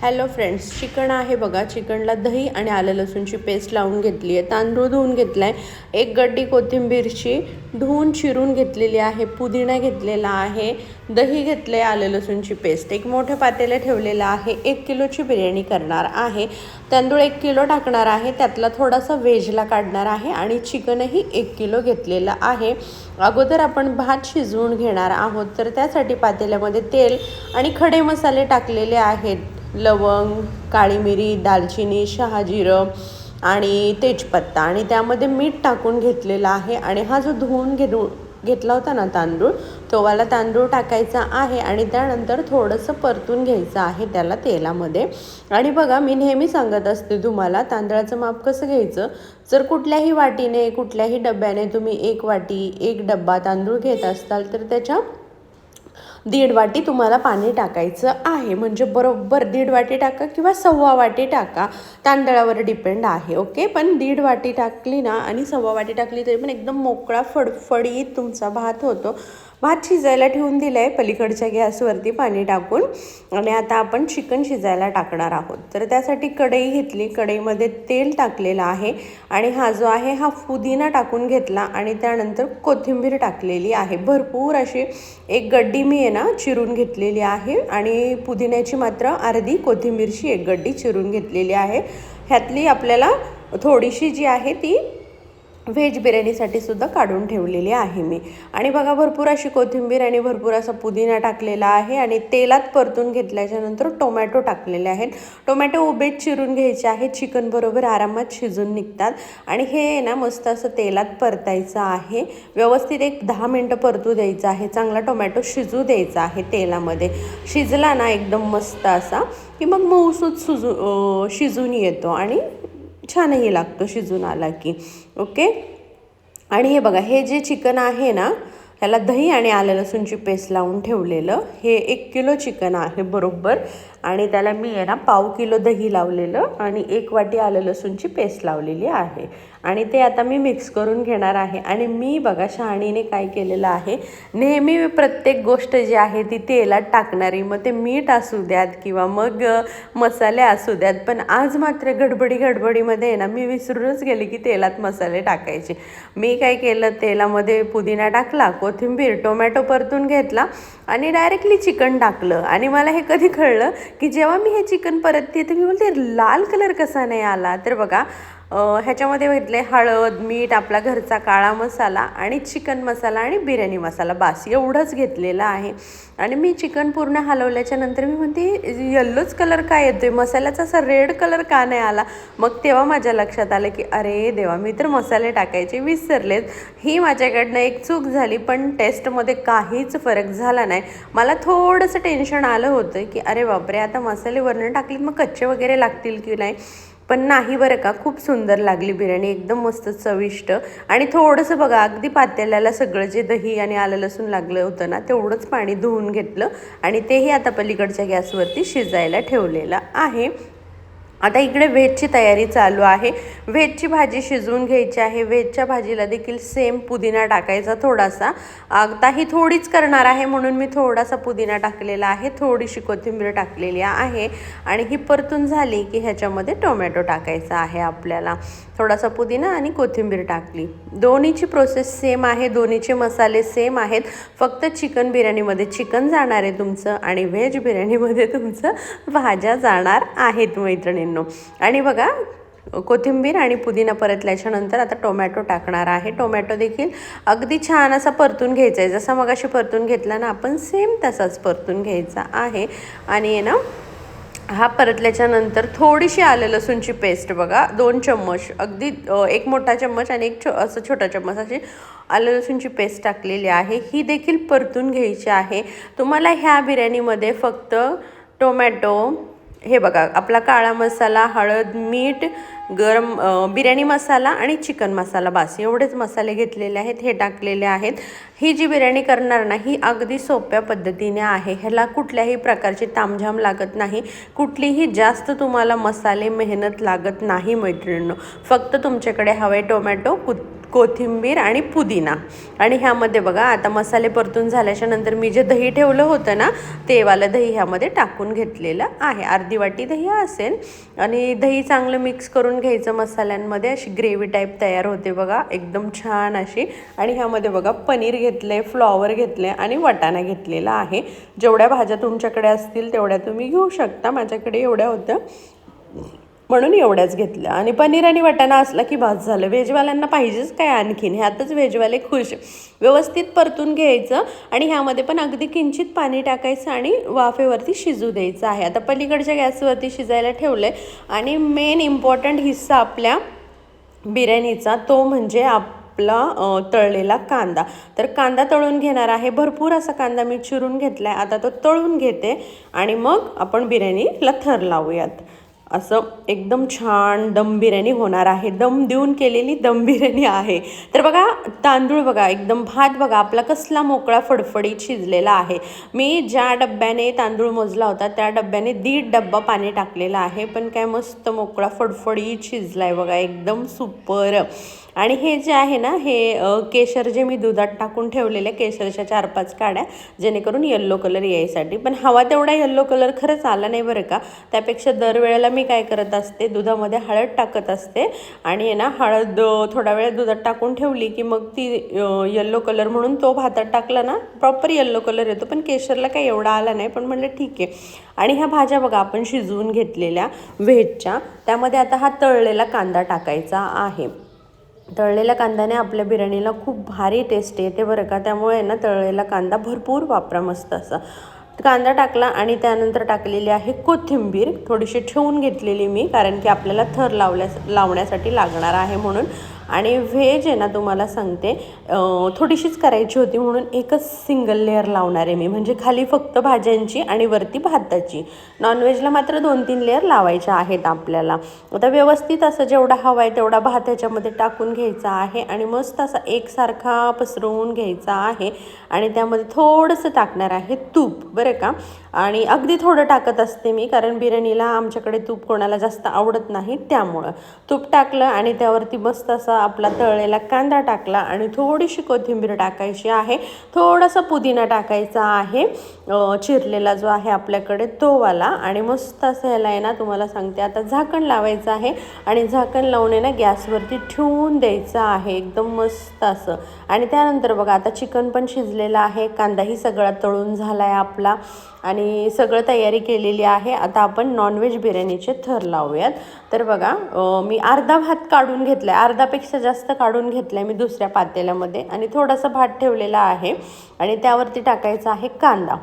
Hello friends chicken आहे बघा. चिकनला दही आणि आलं लसूणची पेस्ट लावून घेतली आहे. तांदूळ धुवून घेतला आहे एक गड्डी कोथिंबीरची धुवून चिरून घेतलेली आहे. पुदिना घेतलेला आहे. दही घेतलं आहे आलं लसूणची पेस्ट एक मोठ्या पातेलं ठेवलेलं आहे. एक किलोची बिर्याणी करणार आहे. तांदूळ एक किलो टाकणार आहे. त्यातला थोडासा व्हेजला काढणार आहे आणि चिकनही एक किलो घेतलेलं आहे. अगोदर आपण भात शिजवून घेणार आहोत. तर त्यासाठी पातेल्यामध्ये तेल आणि खडे मसाले टाकलेले आहेत. लवंग काळी मिरी दालचिनी शहाजिरं आणि तेजपत्ता. आणि त्यामध्ये मीठ टाकून घेतलेला आहे आणि हा जो धुवून घेऊ घेतला होता ना तांदूळ तोवाला तांदूळ टाकायचा आहे आणि त्यानंतर थोडंसं परतून घ्यायचं आहे त्याला तेलामध्ये. आणि बघा मी नेहमी सांगत असते तुम्हाला तांदळाचं माप कसं घ्यायचं? जर कुठल्याही वाटीने कुठल्याही डब्याने तुम्ही एक वाटी एक डब्बा तांदूळ घेत असाल तर त्याच्या दीड वाटी तुम्हाला पाणी टाकायचं आहे. म्हणजे बरोबर दीड वाटी टाका किंवा सव्वा वाटी टाका. तांदळावर डिपेंड आहे ओके पण दीड वाटी टाकली ना आणि सव्वा वाटी टाकली तरी पण एकदम मोकळा फडफडीत तुमचा भात होतो. भात शिजायला ठेवून दिलं आहे पलीकडच्या गॅसवरती पाणी टाकून. आणि आता आपण चिकन शिजायला टाकणार आहोत. तर त्यासाठी कढई घेतली. कढईमध्ये तेल टाकलेलं आहे. आणि हा जो आहे हा पुदिना टाकून घेतला. आणि त्यानंतर कोथिंबीर टाकलेली आहे. भरपूर अशी एक गड्डी मी आहे ना चिरून घेतलेली आहे आणि पुदिन्याची मात्र अर्धी कोथिंबीरची एक गड्डी चिरून घेतलेली आहे. ह्यातली आपल्याला थोडीशी जी आहे ती व्हेज बिर्याणीसाठी सुद्धा काढून ठेवलेली आहे मी. आणि बघा भरपूर अशी कोथिंबीर आणि भरपूर असा पुदिना टाकलेला आहे आणि तेलात परतून घेतल्याच्या नंतर टोमॅटो टाकलेले आहेत. टोमॅटो उभेच चिरून घ्यायचे आहेत चिकनबरोबर आरामात शिजून निघतात. आणि हे ना मस्त असं तेलात परतायचं आहे. व्यवस्थित एक दहा मिनटं परतू द्यायचं आहे. चांगला टोमॅटो शिजू द्यायचा आहे तेलामध्ये. शिजला ना एकदम मस्त असा की मग मऊसूत सुजू शिजून येतो. आणि छानही लागतो शिजून आला की. ओके? आणि हे बघा हे जे चिकन आहे ना ह्याला दही आणि आलं लसूणची पेस्ट लावून ठेवलेलं हे एक किलो चिकन आहे बरोबर. आणि त्याला मी आहे ना पाव किलो दही लावलेलं आणि एक वाटी आलं लसूणची पेस्ट लावलेली आहे. आणि ते आता मी मिक्स करून घेणार आहे. आणि मी बघा शहाणीने काय केलेलं आहे. नेहमी मी प्रत्येक गोष्ट जी आहे ती तेलात टाकणारी. मग ते मीठ असू द्यात किंवा मग मसाले असू द्यात. पण आज मात्र गडबडी गडबडीमध्ये आहे ना मी विसरूनच गेले की तेलात मसाले टाकायचे. मी काय केलं तेलामध्ये पुदिना टाकला कोथिंबीर टोमॅटो परतून घेतला आणि डायरेक्टली चिकन टाकलं. आणि मला हे कधी कळलं की जेव्हा मी हे चिकन परतते तर मी बोलते लाल कलर कसा नाही आला? तर बघा ह्याच्यामध्ये घेतले हळद मीठ आपला घरचा काळा मसाला आणि चिकन मसाला आणि बिर्याणी मसाला. बास एवढंच घेतलेलं आहे. आणि मी चिकन पूर्ण हलवल्याच्या नंतर मी म्हणते येल्लोच कलर का येतोय? मसाल्याचा असा रेड कलर का नाही आला? मग तेव्हा माझ्या लक्षात आलं की अरे देवा मी तर मसाले टाकायचे विसरलेत. ही माझ्याकडनं एक चूक झाली पण टेस्टमध्ये काहीच फरक झाला नाही. मला थोडंसं टेन्शन आलं होतं की अरे बापरे आता मसाले वरणं टाकलीत मग कच्चे वगैरे लागतील की नाही? पण नाही बरं का खूप सुंदर लागली बिर्याणी एकदम मस्त चविष्ट. आणि थोडंसं बघा अगदी पातेल्याला सगळं जे दही आणि आलं लसूण लागलं होतं ना तेवढंच पाणी धुवून घेतलं आणि तेही आता पलीकडच्या गॅसवरती शिजायला ठेवलेलं आहे. आता इकडे व्हेजची तयारी चालू आहे. व्हेजची भाजी शिजवून घ्यायची आहे. व्हेजच्या भाजीला देखील सेम पुदिना टाकायचा थोडासा. आता ही थोडीच करणार आहे म्हणून मी थोडासा पुदिना टाकलेला आहे. थोडीशी कोथिंबीर टाकलेली आहे. आणि ही परतून झाली की ह्याच्यामध्ये टोमॅटो टाकायचा आहे आपल्याला. थोडासा पुदिना आणि कोथिंबीर टाकली. दोन्हीची प्रोसेस सेम आहे. दोन्हीचे मसाले सेम आहेत. फक्त चिकन बिर्याणीमध्ये चिकन जाणार आहे तुमचं आणि व्हेज बिर्याणीमध्ये तुमचं भाज्या जाणार आहेत मैत्रिणी आणि बघा कोथिंबीर आणि पुदिना परतल्याच्यानंतर आता टोमॅटो टाकणार आहे. टोमॅटो देखील अगदी छान असा परतून घ्यायचा आहे जसा मग अशी परतून घेतला ना आपण सेम तसाच परतून घ्यायचा आहे. आणि ना हा परतल्याच्यानंतर थोडीशी आलं लसूणची पेस्ट बघा दोन चम्मच. अगदी एक मोठा चम्मच आणि एक छो असं छोटा चम्मच अशी आलं लसूणची पेस्ट टाकलेली आहे. ही देखील परतून घ्यायची आहे. तुम्हाला ह्या बिर्याणीमध्ये फक्त टोमॅटो हे बघा आपला काळा मसाला हळद मीठ गरम बिर्याणी मसाला आणि चिकन मसाला. बास एवढेच मसाले घेतलेले आहेत हे टाकलेले आहेत. ही जी बिर्याणी करणार ना ही अगदी सोप्या पद्धतीने आहे. ह्याला कुठल्याही प्रकारची तामझाम लागत नाही. कुठलीही जास्त तुम्हाला मसाले मेहनत लागत नाही मैत्रिणींनो. फक्त तुमच्याकडे हवे टोमॅटो कुत कोथिंबीर आणि पुदिना. आणि ह्यामध्ये बघा आता मसाले परतून झाल्याच्यानंतर मी जे दही ठेवलं होतं ना तेवालं दही ह्यामध्ये टाकून घेतलेलं आहे. अर्धी वाटी दही असेल. आणि दही चांगलं मिक्स करून घ्यायचं मसाल्यांमध्ये. अशी ग्रेव्ही टाईप तयार होते बघा एकदम छान अशी. आणि ह्यामध्ये बघा पनीर घेतलं आहे फ्लॉवर घेतलं आहे आणि वटाणा घेतलेला आहे. जेवढ्या भाज्या तुमच्याकडे असतील तेवढ्या तुम्ही घेऊ शकता. माझ्याकडे एवढ्या होत्या. म्हणून एवढ्याच घेतल्या. आणि पनीर आणि वाटाणा असला की भात झालं. व्हेजवाल्यांना पाहिजेच काय आणखीन? ह्यातच व्हेजवाले खुश. व्यवस्थित परतून घ्यायचं आणि ह्यामध्ये पण अगदी किंचित पाणी टाकायचं आणि वाफेवरती शिजू द्यायचं आहे. आता पलीकडच्या गॅसवरती शिजायला ठेवलं आहे आणि मेन इम्पॉर्टंट हिस्सा आपल्या बिर्याणीचा तो म्हणजे आपला तळलेला कांदा. तर कांदा तळून घेणार आहे. भरपूर असा कांदा मी चिरून घेतला आहे आता तो तळून घेते आणि मग आपण बिर्याणीला थर लावूयात. असं एकदम छान दम बिर्याणी होणार आहे. दम देऊन केलेली दम बिर्याणी आहे. तर बघा तांदूळ बघा एकदम भात बघा आपला कसला मोकळा फडफडीत शिजलेला आहे. मी ज्या डब्याने तांदूळ मोजला होता त्या डब्याने दीड डब्बा पाणी टाकलेला आहे. पण काय मस्त मोकळा फडफडीत शिजला आहे बघा एकदम सुपर. आणि हे जे आहे ना हे केशर जे मी दुधात टाकून ठेवलेले केशरच्या चार पाच काड्या जेणेकरून येल्लो कलर यायसाठी. पण हवा तेवढा येल्लो कलर खरंच आला नाही बरं का. त्यापेक्षा दरवेळेला मी काय करत असते दुधामध्ये हळद टाकत असते. आणि आहे ना हळद थोडा वेळ दुधात टाकून ठेवली की मग ती येल्लो कलर म्हणून तो भातात टाकला ना प्रॉपर येल्लो कलर येतो. पण केशरला काही एवढा आला नाही पण म्हणलं ठीक आहे. आणि ह्या भाज्या बघा आपण शिजवून घेतलेल्या व्हेजच्या त्यामध्ये आता हा तळलेला कांदा टाकायचा आहे. तळलेल्या कांद्याने आपल्या बिर्याणीला खूप भारी टेस्ट येते बरं का? त्यामुळे ना तळलेला कांदा भरपूर वापरा मस्त असा. कांदा टाकला आणि त्यानंतर टाकलेली आहे कोथिंबीर. थोडीशी ठेवून घेतलेली मी कारण की आपल्याला थर लावल्यास लावण्यासाठी लागणार आहे म्हणून. आणि व्हेज आहे ना तुम्हाला सांगते थोडीशीच करायची होती म्हणून एकच सिंगल लेअर लावणार आहे मी. म्हणजे खाली फक्त भाज्यांची आणि वरती भाताची. नॉनव्हेजला मात्र दोन तीन लेअर लावायच्या आहेत आपल्याला. आता व्यवस्थित असं जेवढा हवा आहे तेवढा भात ह्याच्यामध्ये टाकून घ्यायचा आहे आणि मस्त असा एकसारखा पसरवून घ्यायचा आहे. आणि त्यामध्ये थोडंसं टाकणार आहे तूप. बरं का? आणि अगदी थोडं टाकत असते मी कारण बिर्याणीला आमच्याकडे तूप कोणाला जास्त आवडत नाही त्यामुळं. तूप टाकलं आणि त्यावरती मस्त असा आपला तळलेला कांदा टाकला आणि थोडीशी कोथिंबीर टाकायची आहे. थोडासा पुदिना टाकायचा आहे. चिरलेला जो आहे आपल्याकडे तोवाला आणि मस्त असं ह्याला आहे ना तुम्हाला सांगते आता झाकण लावायचं आहे आणि झाकण लावून आहे ना गॅसवरती ठेवून द्यायचं आहे एकदम मस्त असं. आणि त्यानंतर बघा आता चिकन पण शिजलेलं आहे कांदाही सगळा तळून झाला आहे आपला. आणि सगळं तयारी केलेली आहे. आता आपण नॉनव्हेज बिर्याणीचे थर लावूयात. तर बघा मी अर्धा भात काढून घेतला आहे अर्धापेक्षा जास्त काढून घेतला आहे मी दुसऱ्या पातेल्यामध्ये. आणि थोडासा भात ठेवलेला आहे. आणि त्यावरती टाकायचा आहे कांदा.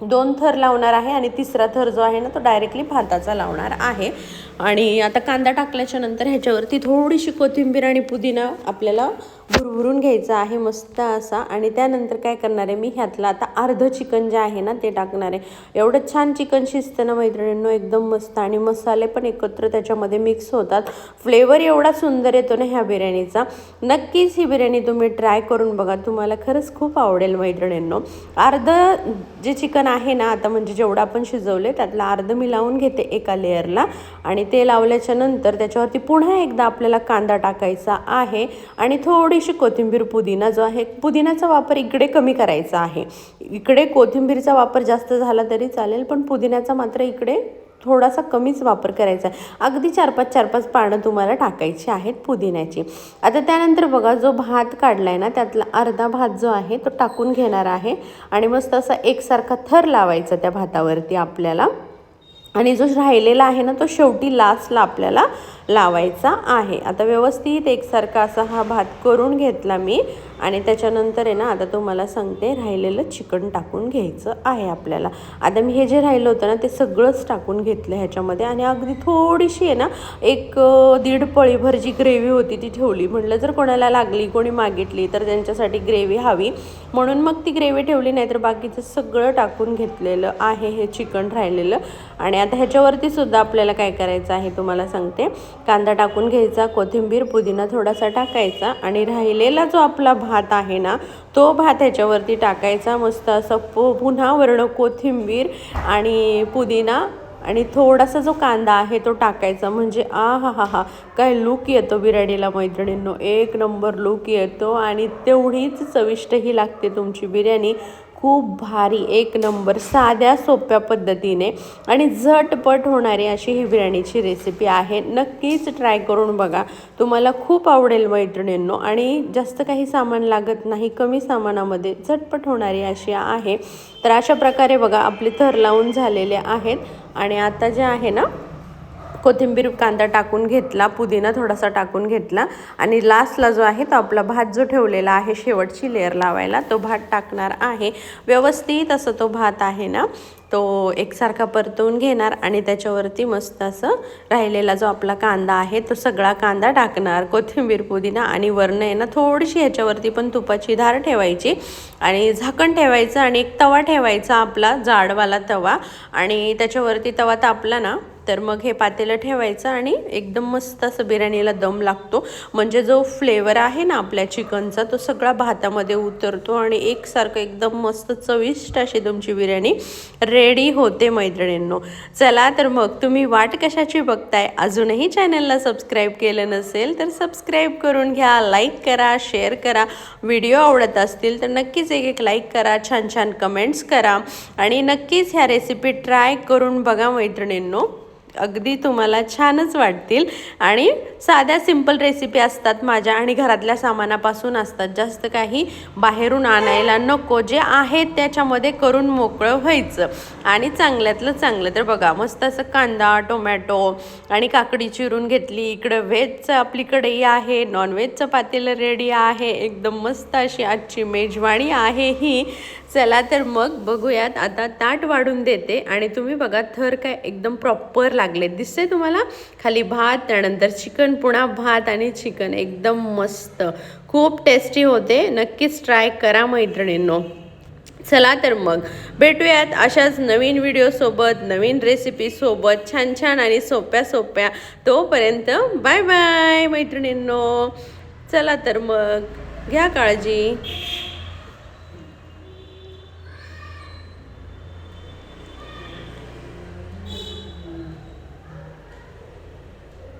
दोन थर लावणार आहे आणि तिसरा थर जो आहे ना तो डायरेक्टली भाताचा लावणार आहे. आणि आता कांदा टाकल्याच्या नंतर ह्याच्यावरती थोडीशी कोथिंबीर आणि पुदिना आपल्याला भुरभुरून घ्यायचा आहे मस्त असा. आणि त्यानंतर काय करणार आहे मी? ह्यातलं आता अर्धं चिकन जे आहे ना ते टाकणार आहे. एवढं छान चिकन शिजतं ना मैत्रिणींनो एकदम मस्त. आणि मसाले पण एकत्र त्याच्यामध्ये मिक्स होतात. फ्लेवर एवढा सुंदर येतो ना ह्या बिर्याणीचा. नक्कीच ही बिर्याणी तुम्ही ट्राय करून बघा. तुम्हाला खरंच खूप आवडेल मैत्रिणींनो. अर्धं जे चिकन आहे ना आता म्हणजे जेवढं आपण शिजवले त्यातलं अर्धं मी लावून घेते एका लेअरला आणि ते लावल्याच्या नंतर त्याच्यावरती पुन्हा एकदा आपल्याला कांदा टाकायचा आहे आणि थोडीशी कोथिंबीर पुदिना जो आहे पुदिनाचा वापर इकडे कमी करायचा आहे. इकडे कोथिंबीरचा वापर जास्त झाला तरी चालेल पण पुदिन्याचा मात्र इकडे थोडासा कमीच वापर करायचा आहे. अगदी चार पाच चार पाच पानं तुम्हाला टाकायची आहेत पुदिन्याची. आता त्यानंतर बघा जो भात काढला आहे ना त्यातला अर्धा भात जो आहे तो टाकून घेणार आहे. आणि मस्त असा एकसारखा थर लावायचा त्या भातावरती आपल्याला. आणि जो राहिलेला आहे ना तो शेवटी लास्टला आपल्याला लावायचा आहे. आता व्यवस्थित एकसारखा असा हा भात करून घेतला मी. आणि त्याच्यानंतर आहे ना आता तुम्हाला सांगते राहिलेलं चिकन टाकून घ्यायचं आहे आपल्याला. आता मी हे जे राहिलं होतं ना ते सगळंच टाकून घेतलं ह्याच्यामध्ये. आणि अगदी थोडीशी आहे ना एक दीड पळीभर जी ग्रेव्ही होती ती ठेवली. म्हटलं जर कोणाला लागली कोणी मागितली तर त्यांच्यासाठी ग्रेव्ही हवी. म्हणून मग ती ग्रेव्ही ठेवली नाही तर बाकीचं सगळं टाकून घेतलेलं आहे हे चिकन राहिलेलं. आणि आता ह्याच्यावरती सुद्धा आपल्याला काय करायचं आहे तुम्हाला सांगते. कांदा टाकून घ्यायचा कोथिंबीर पुदिना थोडासा टाकायचा आणि राहिलेला जो आपला भात आहे ना तो भात ह्याच्यावरती टाकायचा मस्त असं पु पुन्हा वर्ण कोथिंबीर आणि पुदिना आणि थोडासा जो कांदा आहे तो टाकायचा. म्हणजे आ हा हा हा काय लूक येतो बिर्याणीला मैत्रिणींनो. एक नंबर लूक येतो आणि तेवढीच चविष्टही लागते तुमची बिर्याणी. खूप भारी एक नंबर साध्या सोप्या पद्धतीने आणि झटपट होणारी अशी ही बिर्याणीची रेसिपी आहे. नक्कीच ट्राय करून बघा. तुम्हाला खूप आवडेल मैत्रिणींनो. आणि जास्त काही सामान लागत नाही कमी सामानामध्ये झटपट होणारी अशी आहे. तर अशा प्रकारे बघा आपले थर लावून झालेले आहेत. आणि आता जे आहे ना कोथिंबीर कांदा टाकून घेतला पुदिना थोडासा टाकून घेतला आणि लास्टला जो आहे तो आपला भात जो ठेवलेला आहे शेवटची लेअर लावायला तो भात टाकणार आहे. व्यवस्थित असं तो भात आहे ना तो एकसारखा परतवून घेणार आणि त्याच्यावरती मस्त असं राहिलेला जो आपला कांदा आहे तो सगळा कांदा टाकणार. कोथिंबीर पुदिना आणि वरण आहे ना थोडीशी ह्याच्यावरती पण तुपाची धार ठेवायची आणि झाकण ठेवायचं आणि एक तवा ठेवायचा आपला जाडवाला तवा आणि त्याच्यावरती तवा तापला ना तर मग हे पातेलं ठेवायचं आणि एकदम मस्त असं बिर्याणीला दम लागतो. म्हणजे जो फ्लेवर आहे ना आपल्या चिकनचा तो सगळा भातामध्ये उतरतो आणि एकसारखं एकदम मस्त चविष्ट अशी तुमची बिर्याणी रेडी होते मैत्रिणींनो. चला तर मग तुम्ही वाट कशाची बघताय? अजूनही चॅनलला सबस्क्राईब केलं नसेल तर सबस्क्राईब करून घ्या लाईक करा शेअर करा. व्हिडिओ आवडत असतील तर नक्कीच एक एक लाईक करा छान छान कमेंट्स करा. आणि नक्कीच ह्या रेसिपी ट्राय करून बघा मैत्रिणींनो. अगदी तुम्हाला छानच वाटतील. आणि साध्या सिंपल रेसिपी असतात माझ्या आणि घरातल्या सामानापासून असतात. जास्त काही बाहेरून आणायला नको. जे आहे त्याच्यामध्ये करून मोकळं व्हायचं. आणि चांगल्यातलं चांगलं. तर बघा मस्त असं कांदा टोमॅटो आणि काकडी चिरून घेतली. इकडं व्हेजचं आपली कढई आहे. नॉनव्हेजचं पातेलं रेडी आहे. एकदम मस्त अशी आजची मेजवानी आहे ही. चला तर मग बघूयात. आता ताट वाढून देते आणि तुम्ही बघा थर काय एकदम प्रॉपर लागले. दिसते तुम्हाला? खाली भात त्यानंतर चिकन पुन्हा भात आणि चिकन. एकदम मस्त. खूप टेस्टी होते. नक्कीच ट्राय करा मैत्रिणींनो. चला तर मग. भेटूयात अशाच नवीन व्हिडिओसोबत नवीन रेसिपीसोबत छान छान आणि सोप्या सोप्या. तोपर्यंत बाय बाय मैत्रिणींनो. चला तर मग. घ्या काळजी.